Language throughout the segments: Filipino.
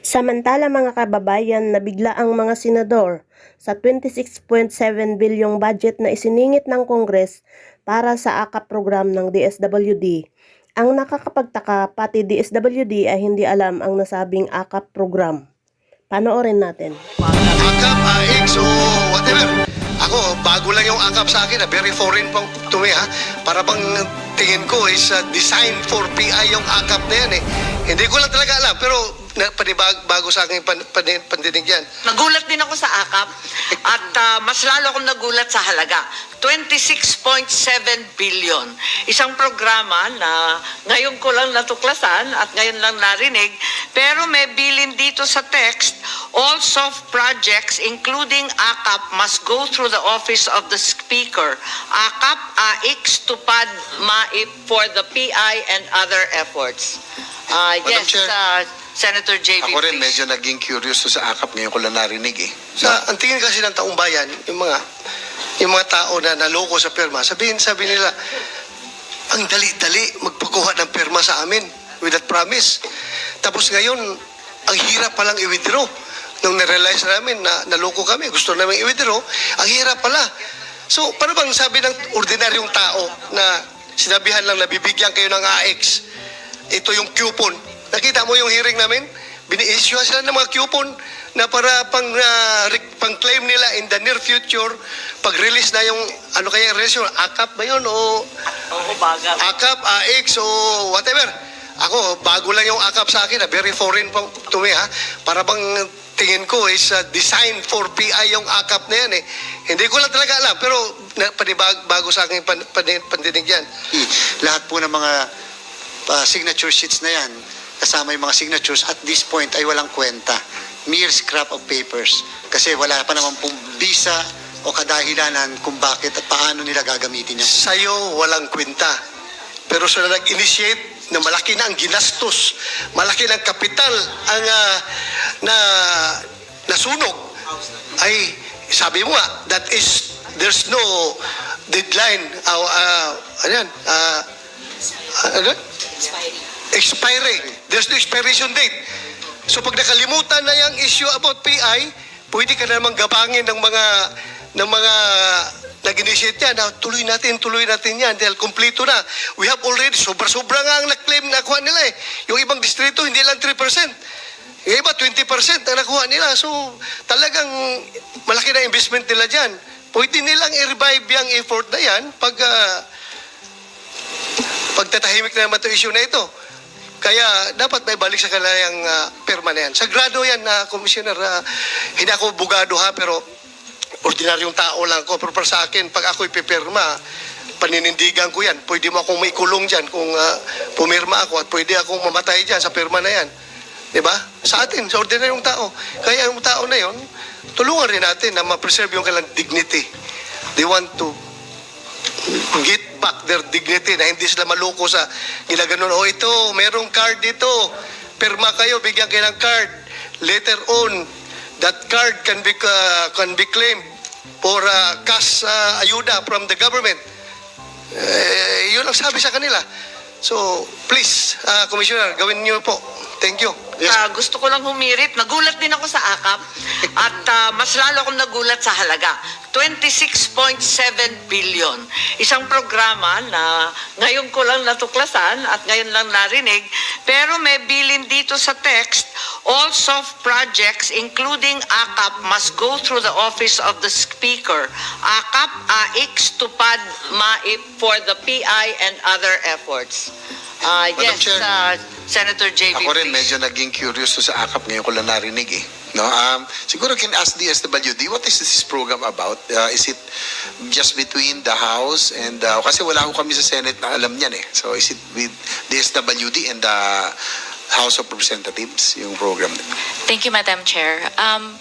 Samantala mga kababayan, nabigla ang mga senador sa 26.7 bilyong budget na isiningit ng Kongres para sa AKAP program ng DSWD. Ang nakakapagtaka, pati DSWD ay hindi alam ang nasabing AKAP program. Panoorin natin. AKAP, AX, o whatever. Ako, bago lang yung AKAP sa akin. ah. Very foreign pang to me, ha? Para bang tingin ko is uh, designed for PI yung AKAP na yan, eh. Hindi ko lang talaga alam, pero na, panibag, bago sa akin pan, pan, pandinig yan. Nagulat din ako sa AKAP at ah, mas lalo akong nagulat sa halaga. 26.7 billion. Isang programa na ngayon ko lang natuklasan at ngayon lang narinig, pero may bilin dito sa text, all soft projects including AKAP must go through the office of the speaker. AKAP, AX, TUPAD, MAIP for the PI and other efforts. Ah, Madam yes, Chair. ah, Senator JV. Ako rin please. medyo naging curious sa akap ngayon ko lang narinig eh. Sa, ang tingin kasi ng taong bayan, yung mga yung mga tao na naloko sa perma, sabihin, sabi nila, ang dali-dali magpakuha ng perma sa amin with that promise. Tapos ngayon, ang hirap palang i-withdraw. Nung narealize namin na naloko kami, gusto namin i-withdraw, ang hirap pala. So, paano bang sabi ng ordinaryong tao na sinabihan lang na bibigyan kayo ng AX, ito yung coupon. Nakita mo yung hearing namin? Bini-issue sila ng mga coupon na para pang, ah, re- pang claim nila in the near future pag-release na yung ano kaya release yun, AKAP ba yun o Oo, baga. AKAP, AX o whatever. Ako, bago lang yung AKAP sa akin, ah, very foreign pang to me ha. Para bang tingin ko is uh, designed for PI yung AKAP na yan eh. Hindi ko lang talaga alam, pero na, panibag, bago sa akin pan, pan, pandinig yan. Eh, Lahat po ng mga ah, signature sheets na yan, kasama yung mga signatures, at this point ay walang kwenta. Mere scrap of papers. Kasi wala pa naman pong visa o kadahilanan kung bakit at paano nila gagamitin yan. Sa'yo, walang kwenta. Pero sa nag-initiate na malaki na ang ginastos, malaki na ang kapital ang ah, na nasunog, ay sabi mo nga, that is, there's no deadline, uh, uh, ano yan, uh, ano? Expiring. There's no expiration date. So pag nakalimutan na yung issue about PI, pwede ka na namang gabangin ng mga ng mga nag-initiate yan. Na, tuloy natin, tuloy natin yan dahil kumpleto na. We have already, sobra-sobra nga ang na-claim na nakuha nila eh. Yung ibang distrito, hindi lang 3%. Yung iba, 20% ang nakuha nila. So, talagang malaki na investment nila dyan. Pwede nilang i-revive yung effort na yan pag ah, pagtatahimik na naman itong issue na ito. Kaya dapat may balik sa kanila yung uh, perma na yan. Sagrado yan na commissioner. ah, hindi ako bugado ha, pero ordinaryong tao lang ko. Pero para sa akin, pag ako ipipirma, paninindigan ko yan. Pwede mo akong maikulong dyan kung ah, pumirma ako at pwede akong mamatay dyan sa perma na yan. Di ba? Sa atin, sa ordinaryong tao. Kaya yung tao na yon, tulungan rin natin na ma-preserve yung kanilang dignity. They want to get back their dignity na hindi sila maloko sa ginaganon. O ito, merong card dito. Perma kayo, bigyan kayo ng card. Later on, that card can be uh, can be claimed for uh, cash uh, ayuda from the government. Eh, yun ang sabi sa kanila. So, please, uh, Commissioner, gawin niyo po. Thank you. Ah, gusto ko lang humirit. Nagulat din ako sa AKAP at ah, mas lalo akong nagulat sa halaga. 26.7 billion. Isang programa na ngayon ko lang natuklasan at ngayon lang narinig, pero may bilin dito sa text, all soft projects including AKAP must go through the office of the speaker. AKAP, AX, TUPAD, MAIP for the PI and other efforts. Ah, Madam yes, Chair. ah, Senator JV. Ako rin please. medyo naging curious to sa akap ngayon ko lang narinig eh. No, um, siguro can ask the SWD, what is this program about? Uh, is it just between the House and, uh, kasi wala ko kami sa Senate na alam niyan eh. So is it with the SWD and the House of Representatives, yung program? Thank you, Madam Chair. Um,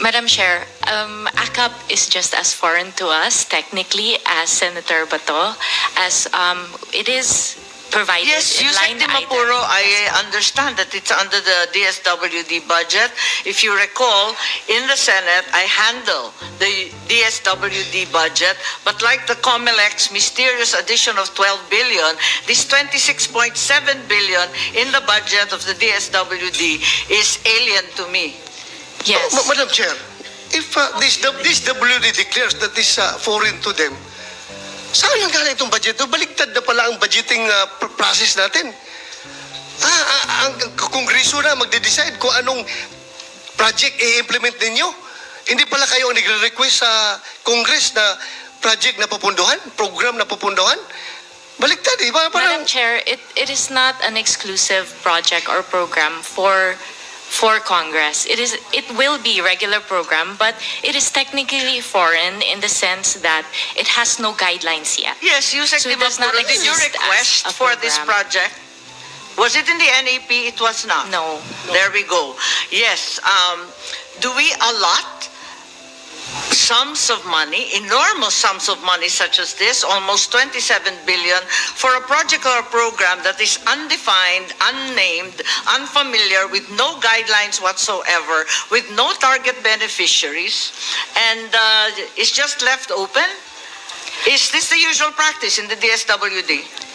Madam Chair, um, ACAP is just as foreign to us technically as Senator Bato, as um, it is provided Yes, in Yusek line Mapuro, item. I understand that it's under the DSWD budget. If you recall, in the Senate, I handle the DSWD budget, but like the COMELEC's mysterious addition of 12 billion, this 26.7 billion in the budget of the DSWD is alien to me. Yes. Ma- Madam Chair, if uh, this, this WD declares that this uh, foreign to them, saan ang galing itong budget? Baligtad na pala ang budgeting uh, pr- process natin. Ah, ah, ang kongreso na magde-decide kung anong project i-implement ninyo. Hindi pala kayo ang nagre-request sa Congress na project na pupunduhan, program na pupunduhan. Baliktad, eh. Parang, Madam Chair, it, it is not an exclusive project or program for for Congress. It is it will be regular program, but it is technically foreign in the sense that it has no guidelines yet. Yes, Yusek So Di it does not Mapuro, did you exist request for this project? Was it in the NAP? It was not. No. There we go. Yes. Um, do we allot sums of money, enormous sums of money such as this, almost 27 billion, for a project or a program that is undefined, unnamed, unfamiliar, with no guidelines whatsoever, with no target beneficiaries, and uh, is just left open? Is this the usual practice in the DSWD?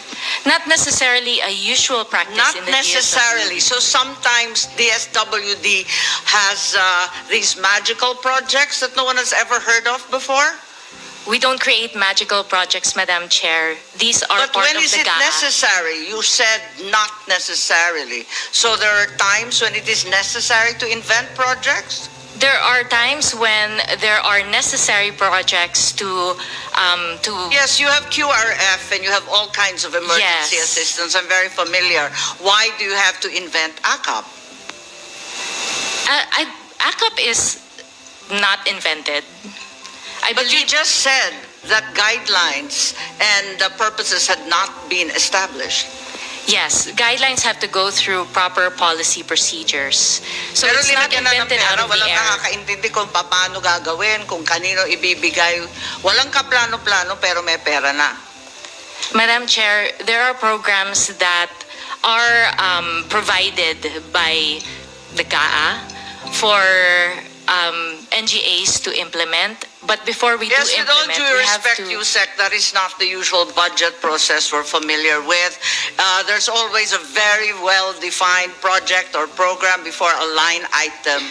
Not necessarily a usual practice Not in the necessarily. DSWD. So sometimes DSWD has uh, these magical projects that no one has ever heard of before. We don't create magical projects, Madam Chair. These are But part when of is the it GAA. necessary? You said not necessarily. So there are times when it is necessary to invent projects? There are times when there are necessary projects to um, to Yes, you have QRF and you have all kinds of emergency Yes. assistance. I'm very familiar. Why do you have to invent ACAP? Uh, I, ACAP is not invented. I But you believe just said that guidelines and the purposes had not been established. Yes, guidelines have to go through proper policy procedures. So Pero it's not linagyan na ng invented out pera, of the walang air. nakakaintindi kung paano gagawin, kung kanino ibibigay. Walang kaplano-plano pero may pera na. Madam Chair, there are programs that are um, provided by the GAA for um, NGAs to implement. But before we Yes, do with all implement, due we have respect, to. USEC, that is not the usual budget process we're familiar with. Uh, there's always a very well-defined project or program before a line item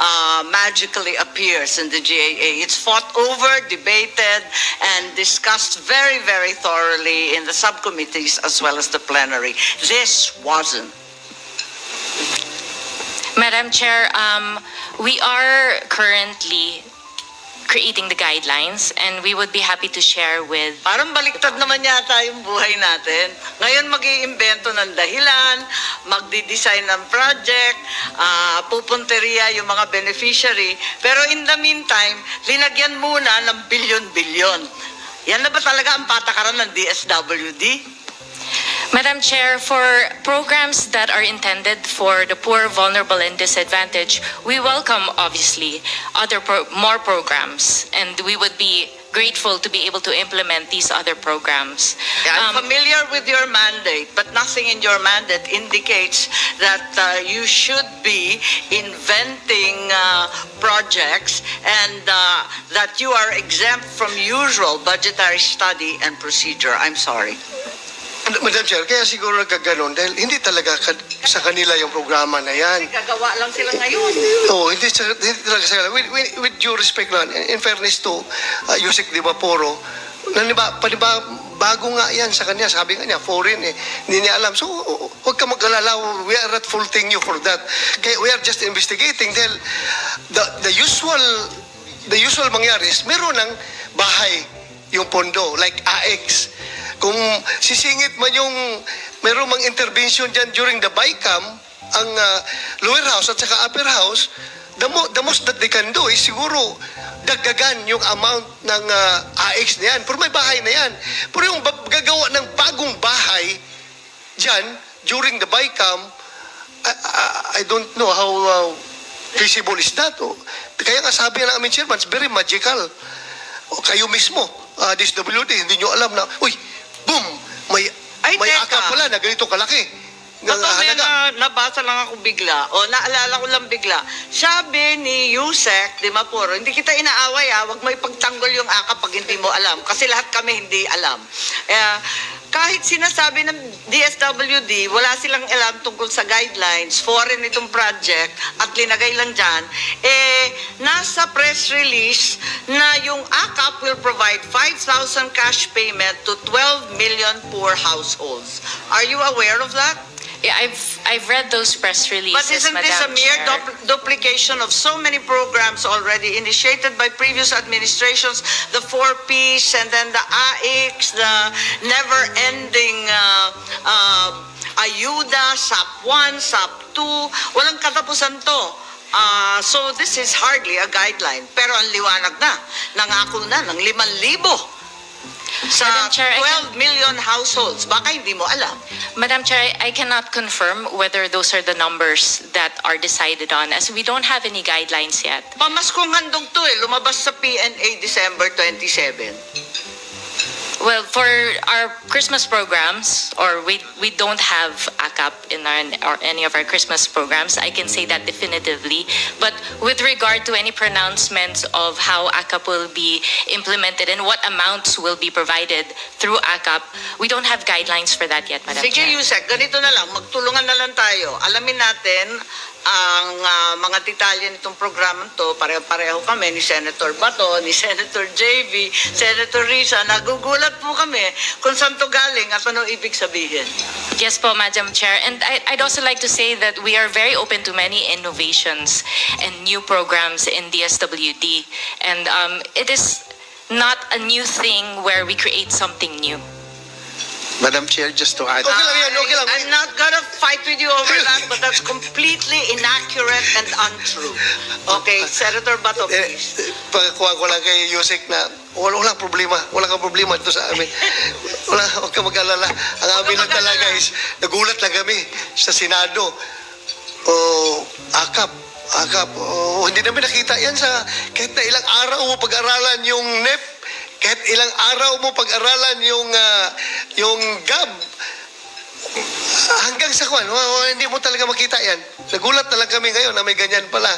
uh, magically appears in the GAA. It's fought over, debated, and discussed very, very thoroughly in the subcommittees as well as the plenary. This wasn't. Madam Chair, um, we are currently creating the guidelines and we would be happy to share with Parang baliktad naman yata yung buhay natin. Ngayon mag iimbento ng dahilan, magdi-design ng project, ah, pupunteriya yung mga beneficiary. Pero in the meantime, linagyan muna ng bilyon-bilyon. Yan na ba talaga ang patakaran ng DSWD? Madam Chair, for programs that are intended for the poor, vulnerable, and disadvantaged, we welcome, obviously, other pro- more programs, and we would be grateful to be able to implement these other programs. I'm Um, familiar with your mandate, but nothing in your mandate indicates that uh, you should be inventing uh, projects and uh, that you are exempt from usual budgetary study and procedure. I'm sorry. Madam Chair, kaya siguro nagkaganon dahil hindi talaga ka- sa kanila yung programa na yan. Gagawa lang sila ngayon. Oo, hindi, sa- hindi talaga sa with, with, with due respect lang, in, in fairness to uh, Yusek Di Vaporo, naniba, paniba, bago nga yan sa kanya, sabi nga niya, foreign eh, hindi niya alam. So, huwag ka mag-alala, we are not faulting you for that. Kaya we are just investigating dahil the, the usual, the usual mangyari is meron ng bahay yung pondo, like AX. Kung sisingit man yung meron mang intervention dyan during the BICAM, ang uh, lower house at saka upper house, the, mo, the most that they can do is siguro dagdagan yung amount ng uh, AX na yan. Pero may bahay na yan. Pero yung gagawa ng bagong bahay dyan during the BICAM, I, I, I don't know how uh, feasible is that. Oh. Kaya nga sabi ng aming chairman, it's very magical. O kayo mismo, uh, DSWD, hindi nyo alam na, uy, boom, may Ay, may teka. akap pala na ganito kalaki. Totoo halaga. na nabasa lang ako bigla o naalala ko lang bigla. Sabi ni Yusek, di Mapuro, hindi kita inaaway ah, wag mo ipagtanggol yung AKA pag hindi mo alam. Kasi lahat kami hindi alam. Eh, kahit sinasabi ng DSWD, wala silang alam tungkol sa guidelines, foreign itong project, at linagay lang dyan, eh, nasa press release na yung AKAP will provide 5,000 cash payment to 12 million poor households. Are you aware of that? Yeah, I've, I've read those press releases, But isn't this a Madam mere Chair. dupl- duplication of so many programs already initiated by previous administrations, the 4Ps and then the AIX, the never-ending uh, uh, ayuda, SAP 1, SAP 2, walang katapusan to. Ah, so this is hardly a guideline. Pero ang liwanag na, nangako na ng 5,000 sa Chair, I can- 12 million households. Baka hindi mo alam. Madam Chair, I I cannot confirm whether those are the numbers that are decided on, as we don't have any guidelines yet. Pamaskong handong to eh, lumabas sa PNA December 27. Well, for our Christmas programs, or we, we don't have ACAP in our, or any of our Christmas programs, I can say that definitively. But with regard to any pronouncements of how ACAP will be implemented and what amounts will be provided through ACAP, we don't have guidelines for that yet, Madam Sige, Chair. Yusek, ganito na lang, magtulungan na lang tayo. Alamin natin ang ah, mga detalye nitong programang to. Pare-pareho kami ni Senator Bato, ni Senator JV, Senator Risa. Nagugulat po kami kung saan to galing at ano ibig sabihin. Yes po, Madam Chair. And I, I'd also like to say that we are very open to many innovations and new programs in DSWD. And um, it is not a new thing where we create something new. Madam Chair, just to add, Okay lang yan, okay lang. I'm not gonna fight with you over that, but that's completely inaccurate and untrue. Okay, Senator Bato, Eh, please. eh, pagkakuha ko lang kay Yusek na wala, walang problema. Wala kang problema dito sa amin. Wala, huwag ka mag-alala. Ang amin lang talaga is, nagulat lang kami sa Senado. O, akap. Akap. O, hindi namin nakita yan sa kahit na ilang araw mo pag-aralan yung NEP. Kahit ilang araw mo pag-aralan yung ah, yung GAB. Hanggang sa kwan, wa- wa- hindi mo talaga makita yan. Nagulat na lang kami ngayon na may ganyan pala.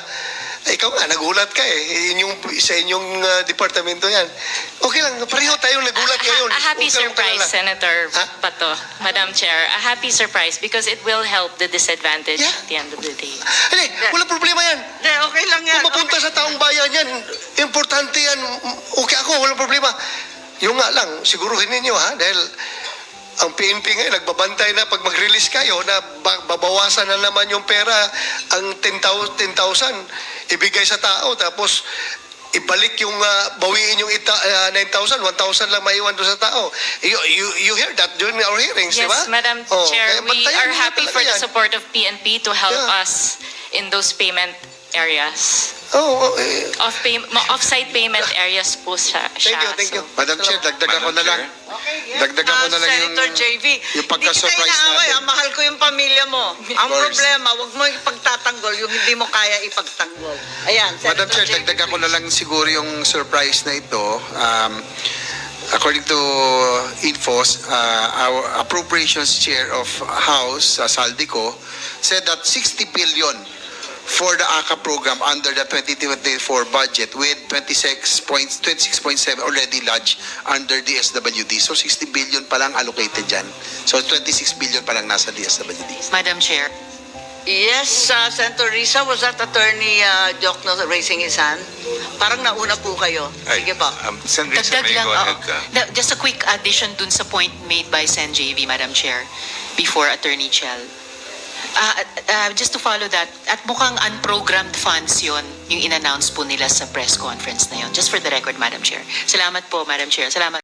Ay, ikaw nga, nagulat ka eh. Inyong, sa inyong ah, departamento yan. Okay lang, pareho tayong nagulat A- ngayon. A, happy Huwag kang surprise. Senator Ha? Bato, Madam Chair. A happy surprise because it will help the disadvantaged Yeah. at the end of the day. Hindi, wala problema yan. Hindi, okay lang yan. Kung mapunta sa taong bayan yan, importante yan. Okay ako, walang problema. Yung nga lang, siguruhin ninyo ha, dahil ang PNP ngayon, nagbabantay na pag mag-release kayo na ba- babawasan na naman yung pera, ang 10,000, 10,000 ibigay sa tao, tapos ibalik yung, ah, bawiin yung ita, ah, 9,000, 1,000 lang maiwan doon sa tao. You, you, you hear that during our hearings, di ba? Yes, Madam Oh, Chair, kaya we are happy for the yan. support of PNP to help Yeah. us in those payment areas. Oh, oh, eh, Off pay, off-site payment areas po siya. thank you, thank you. So, Madam Chair, dagdagan ko na lang. Okay, yes. Dagdagan ko Ah, na lang yung- Senator JV, yung pagka-surprise hindi natin. ah, mahal ko yung pamilya mo. Ang course. problema, wag mo ipagtatanggol yung hindi mo kaya ipagtanggol. Ayan, Madam Senator Chair, JV, dagdagan ko na lang siguro yung surprise na ito. Um, according to Infos, uh, our appropriations chair of House, uh, Saldico, said that 60 billion for the ACA program under the 2024 budget with 26 points, 26.7 already lodged under DSWD. So 60 billion pa lang allocated dyan. So 26 billion pa lang nasa DSWD. Madam Chair. Yes, uh, Senator Risa, was that Attorney uh, Jokno raising his hand? Parang nauna po kayo. Sige po. Um, Sen. Risa, Dagdag may lang, go oo. ahead ka. Da- just a quick addition dun sa point made by Sen JV, Madam Chair, before Attorney Chell. Ah, ah, just to follow that, at mukhang unprogrammed funds yon yung in-announce po nila sa press conference na yon. Just for the record, Madam Chair. Salamat po, Madam Chair. Salamat.